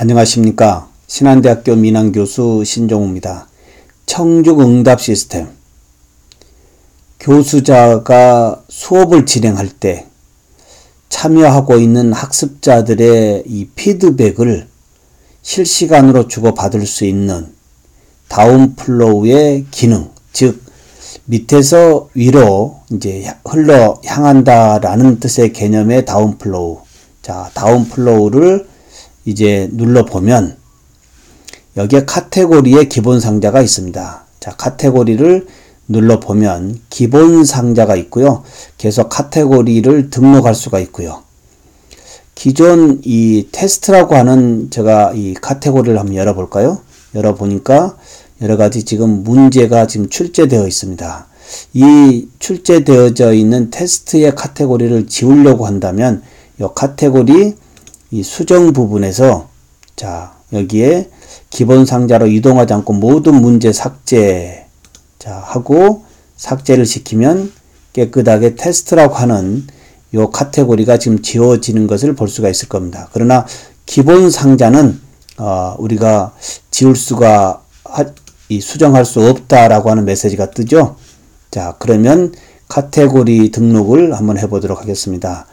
안녕하십니까. 신한대학교 민항교수 신종우입니다. 청중 응답 시스템. 교수자가 수업을 진행할 때 참여하고 있는 학습자들의 이 피드백을 실시간으로 주고받을 수 있는 다운플로우의 기능, 즉, 밑에서 위로 이제 흘러 향한다라는 뜻의 개념의 다운플로우. 자, 다운플로우를 이제 눌러보면 여기에 카테고리의 기본 상자가 있습니다. 자, 카테고리를 눌러보면 기본 상자가 있고요. 계속 카테고리를 등록할 수가 있고요. 기존 이 테스트라고 하는 제가 이 카테고리를 한번 열어볼까요? 열어보니까 여러 가지 지금 문제가 지금 출제되어 있습니다. 이 출제되어져 있는 테스트의 카테고리를 지우려고 한다면 이 카테고리 이 수정 부분에서 자 여기에 기본 상자로 이동하지 않고 모든 문제 삭제 자 하고 삭제를 시키면 깨끗하게 테스트라고 하는 요 카테고리가 지금 지워지는 것을 볼 수가 있을 겁니다. 그러나 기본 상자는 어, 우리가 지울 수가 하, 이 수정할 수 없다라고 하는 메시지가 뜨죠. 자 그러면 카테고리 등록을 한번 해보도록 하겠습니다.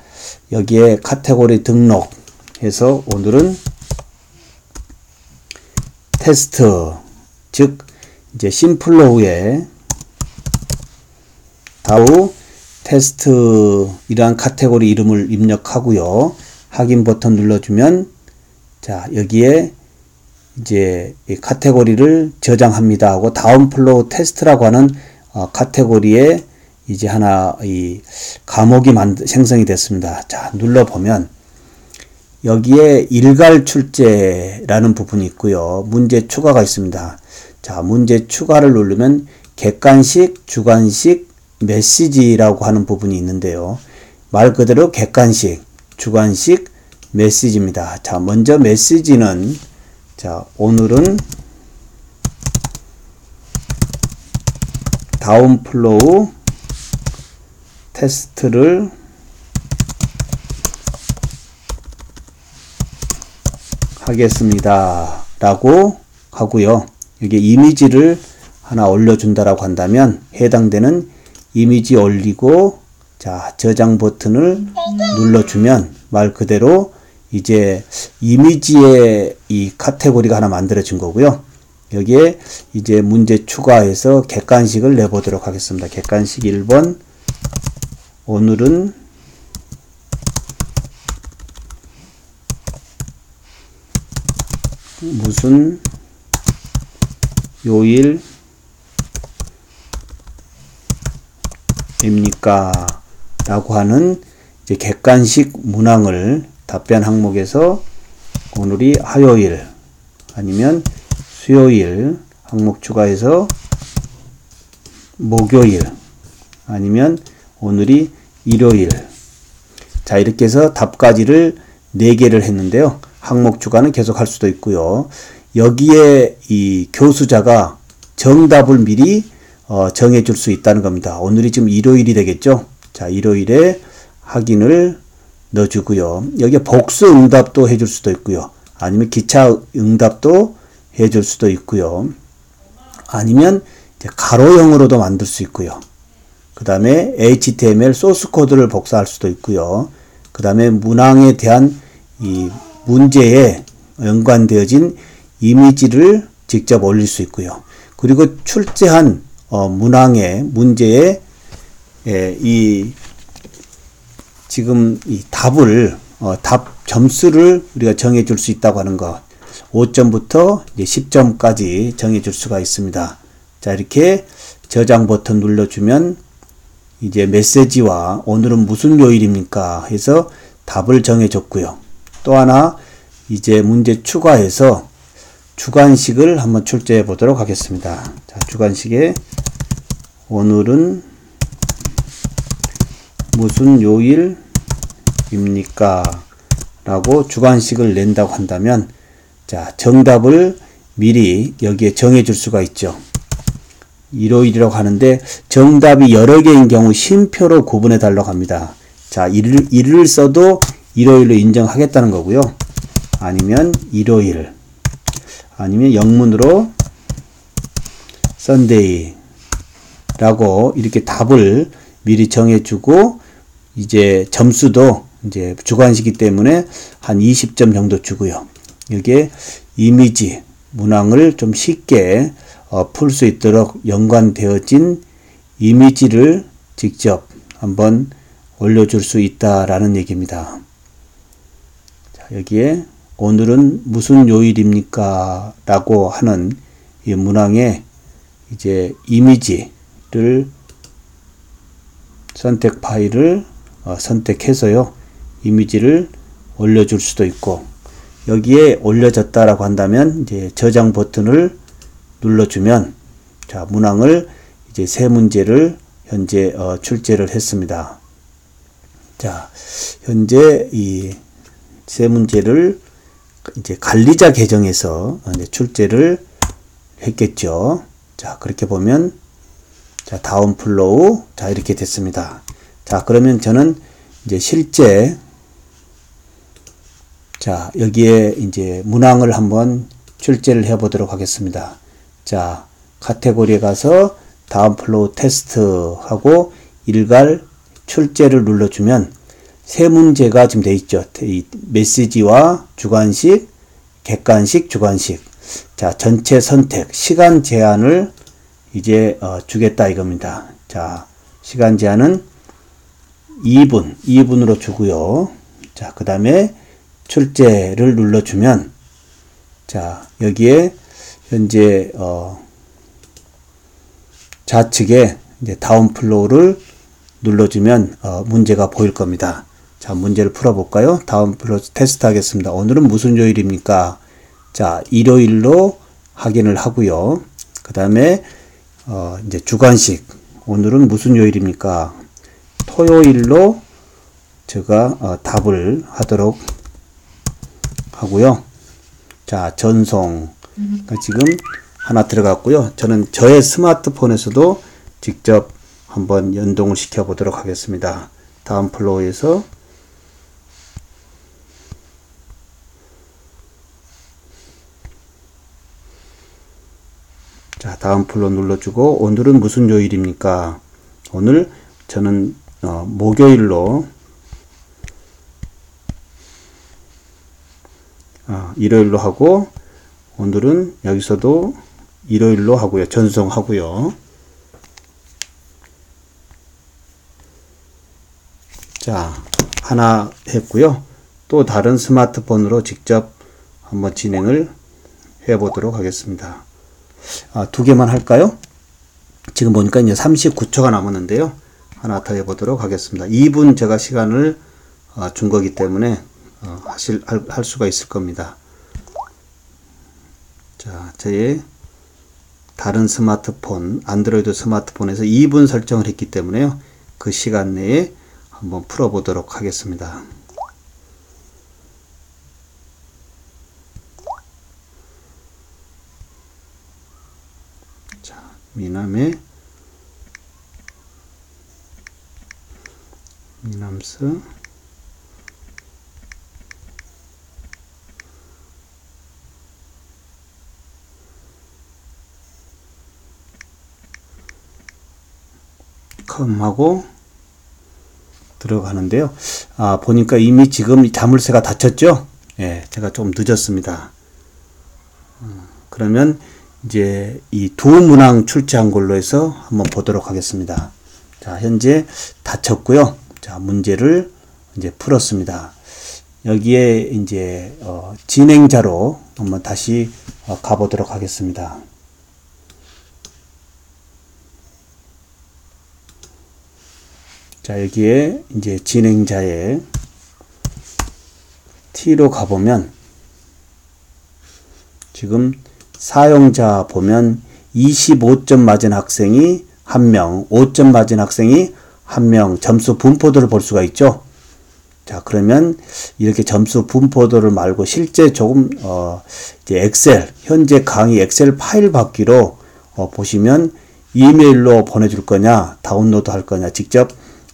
여기에 카테고리 등록 해서 오늘은 테스트 즉 이제 심플로우의 다우 테스트 이러한 카테고리 이름을 입력하고요. 확인 버튼 눌러주면 자 여기에 이제 이 카테고리를 저장합니다 하고 다운 플로우 테스트라고 하는 어, 카테고리에 이제 하나 이 과목이 생성이 됐습니다. 자 눌러 보면 여기에 일괄 출제라는 부분이 있고요. 문제 추가가 있습니다. 자, 문제 추가를 누르면 객관식, 주관식, 메시지라고 하는 부분이 있는데요. 말 그대로 객관식, 주관식, 메시지입니다. 자, 먼저 메시지는 자, 오늘은 다운플로우 테스트를 하겠습니다. 라고 하고요. 여기 이미지를 하나 올려준다라고 한다면 해당되는 이미지 올리고 자 저장 버튼을 눌러주면 말 그대로 이제 이미지의 이 카테고리가 하나 만들어진 거고요. 여기에 이제 문제 추가해서 객관식을 내보도록 하겠습니다. 객관식 1번 오늘은 무슨 요일입니까? 라고 하는 이제 객관식 문항을 답변 항목에서 오늘이 화요일 아니면 수요일 항목 추가해서 목요일 아니면 오늘이 일요일 자 이렇게 해서 답까지를 4개를 했는데요. 항목 추가는 계속 할 수도 있고요. 여기에 이 교수자가 정답을 미리 어, 정해 줄 수 있다는 겁니다. 오늘이 지금 일요일이 되겠죠? 자, 일요일에 확인을 넣어 주고요. 여기에 복수 응답도 해줄 수도 있고요. 아니면 기차 응답도 해줄 수도 있고요. 아니면 가로형으로도 만들 수 있고요. 그 다음에 HTML 소스 코드를 복사할 수도 있고요. 그 다음에 문항에 대한 이 문제에 연관되어진 이미지를 직접 올릴 수 있고요. 그리고 출제한 어, 문항의 문제에 예, 이 지금 이 답을 어, 답 점수를 우리가 정해 줄 수 있다고 하는 것 5점부터 이제 10점까지 정해 줄 수가 있습니다. 자 이렇게 저장 버튼 눌러주면 이제 메시지와 오늘은 무슨 요일입니까 해서 답을 정해 줬고요. 또 하나 이제 문제 추가해서 주관식을 한번 출제해 보도록 하겠습니다. 자, 주관식에 오늘은 무슨 요일입니까? 라고 주관식을 낸다고 한다면 자, 정답을 미리 여기에 정해 줄 수가 있죠. 일요일이라고 하는데 정답이 여러 개인 경우 쉼표로 구분해 달라고 합니다. 자, 일을, 일을 써도 일요일로 인정하겠다는 거고요. 아니면 일요일 아니면 영문으로 썬데이 라고 이렇게 답을 미리 정해주고 이제 점수도 이제 주관식이기 때문에 한 20점 정도 주고요. 여기에 이미지 문항을 좀 쉽게 어, 풀 수 있도록 연관되어진 이미지를 직접 한번 올려줄 수 있다라는 얘기입니다. 자, 여기에 오늘은 무슨 요일입니까? 라고 하는 이 문항에 이제 이미지를 선택 파일을 어, 선택해서요. 이미지를 올려줄 수도 있고 여기에 올려졌다라고 한다면 이제 저장 버튼을 눌러주면 자 문항을 이제 세 문제를 현재 어, 출제를 했습니다. 자 현재 이 세 문제를 이제 관리자 계정에서 이제 출제를 했겠죠. 자 그렇게 보면 자 다운 플로우 자 이렇게 됐습니다. 자 그러면 저는 이제 실제 자, 여기에 이제 문항을 한번 출제를 해 보도록 하겠습니다. 자, 카테고리에 가서 다음 플로우 테스트 하고 일괄 출제를 눌러 주면 세 문제가 지금 돼 있죠. 이 메시지와 주관식, 객관식, 주관식. 자, 전체 선택, 시간 제한을 이제 어, 주겠다 이겁니다. 자, 시간 제한은 2분, 2분으로 주고요. 자, 그 다음에 출제를 눌러주면 자 여기에 현재 어, 좌측에 이제 다운 플로우를 눌러주면 어, 문제가 보일 겁니다. 자 문제를 풀어볼까요? 다운 플로우 테스트 하겠습니다. 오늘은 무슨 요일입니까? 자 일요일로 확인을 하고요. 그 다음에 어, 이제 주관식 오늘은 무슨 요일입니까? 토요일로 제가 어, 답을 하도록 하고요. 자, 전송. 그러니까 지금 하나 들어갔고요. 저는 저의 스마트폰에서도 직접 한번 연동을 시켜 보도록 하겠습니다. 다음 플로우에서 자, 다음 플로우 눌러주고 오늘은 무슨 요일입니까? 오늘 저는 어, 목요일로 어, 일요일로 하고 오늘은 여기서도 일요일로 하고요. 전송하고요. 자, 하나 했고요. 또 다른 스마트폰으로 직접 한번 진행을 해 보도록 하겠습니다. 아, 두 개만 할까요? 지금 보니까 이제 39초가 남았는데요. 하나 더 해보도록 하겠습니다. 2분 제가 시간을 어, 준 거기 때문에 어, 하실 할, 할 수가 있을 겁니다. 자, 저의 다른 스마트폰, 안드로이드 스마트폰에서 2분 설정을 했기 때문에요. 그 시간 내에 한번 풀어보도록 하겠습니다. 미남의 미남스 컴하고 들어가는데요. 아, 보니까 이미 지금 자물쇠가 닫혔죠? 예, 제가 좀 늦었습니다. 어, 그러면 이제 이 두 문항 출제한 걸로 해서 한번 보도록 하겠습니다. 자, 현재 닫혔고요. 자, 문제를 이제 풀었습니다. 여기에 이제 어, 진행자로 한번 다시 어, 가보도록 하겠습니다. 자, 여기에 이제 진행자의 T로 가보면 지금 사용자 보면 25점 맞은 학생이 한 명, 5점 맞은 학생이 한명 점수 분포도를 볼 수가 있죠. 자, 그러면 이렇게 점수 분포도를 말고 실제 조금 어 이제 엑셀 현재 강의 엑셀 파일 받기로 어 보시면 이메일로 보내줄 거냐, 다운로드 할 거냐, 직접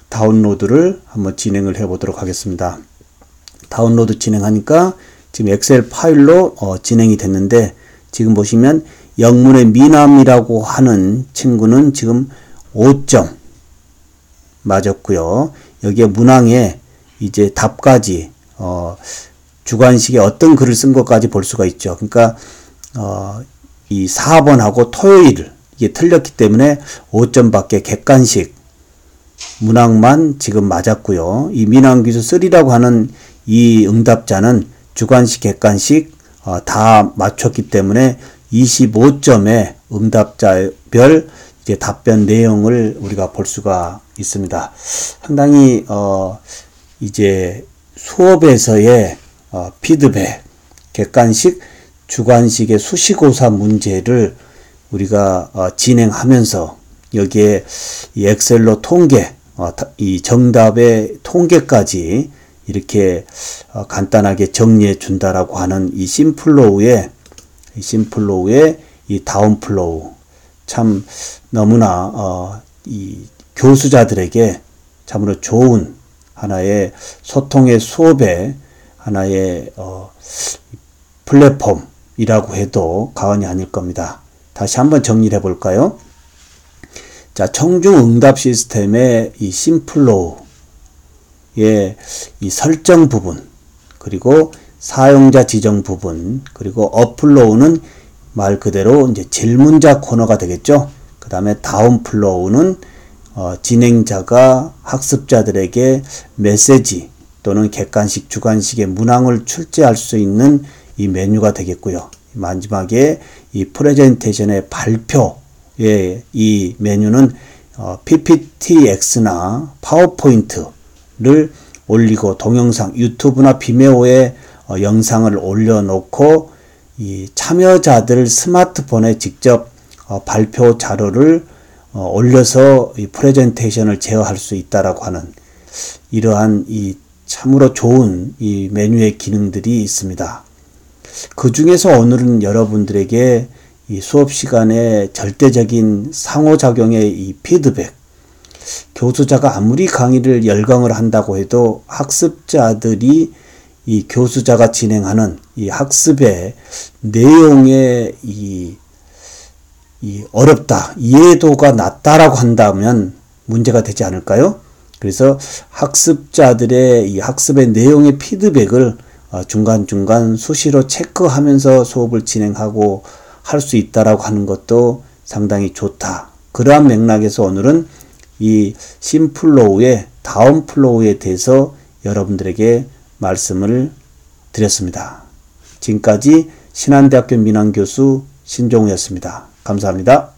다운로드를 한번 진행을 해 보도록 하겠습니다. 다운로드 진행하니까 지금 엑셀 파일로 어, 진행이 됐는데 지금 보시면 영문의 미남이라고 하는 친구는 지금 5점 맞았고요. 여기에 문항에 이제 답까지 어, 주관식에 어떤 글을 쓴 것까지 볼 수가 있죠. 그러니까 어, 이 4번하고 토요일 이게 틀렸기 때문에 5점밖에 객관식 문항만 지금 맞았고요. 이 민항기수 3라고 하는 이 응답자는 주관식, 객관식 어, 다 맞췄기 때문에 25점의 응답자별 이제 답변 내용을 우리가 볼 수가 있습니다. 상당히 어 이제 수업에서의 어 피드백, 객관식, 주관식의 수시고사 문제를 우리가 어 진행하면서 여기에 이 엑셀로 통계, 어 이 정답의 통계까지 이렇게 어 간단하게 정리해 준다라고 하는 이 심플로우의 이 심플로우의 이 다운플로우 참 너무나 어, 이 교수자들에게 참으로 좋은 하나의 소통의 수업의 하나의 어, 플랫폼이라고 해도 과언이 아닐 겁니다. 다시 한번 정리를 해볼까요? 자, 청중 응답 시스템의 이 심플로우 의이 설정 부분, 그리고 사용자 지정 부분, 그리고 어플로우는 말 그대로 이제 질문자 코너가 되겠죠. 그 다음에 다운 플로우는 어, 진행자가 학습자들에게 메시지 또는 객관식, 주관식의 문항을 출제할 수 있는 이 메뉴가 되겠고요. 마지막에 이 프레젠테이션의 발표의 이 메뉴는 어, PPTX나 파워포인트 를 올리고 동영상 유튜브나 비메오에 어, 영상을 올려놓고 이 참여자들 스마트폰에 직접 어, 발표 자료를 어, 올려서 이 프레젠테이션을 제어할 수 있다라고 하는 이러한 이 참으로 좋은 이 메뉴의 기능들이 있습니다. 그 중에서 오늘은 여러분들에게 이 수업 시간에 절대적인 상호작용의 이 피드백, 교수자가 아무리 강의를 열광을 한다고 해도 학습자들이 이 교수자가 진행하는 이 학습의 내용의 이, 이 어렵다, 이해도가 낮다라고 한다면 문제가 되지 않을까요? 그래서 학습자들의 이 학습의 내용의 피드백을 어, 중간중간 수시로 체크하면서 수업을 진행하고 할 수 있다라고 하는 것도 상당히 좋다. 그러한 맥락에서 오늘은 이 심플로우의 다운플로우에 대해서 여러분들에게 말씀을 드렸습니다. 지금까지 신한대학교 민항교수 신종우였습니다. 감사합니다.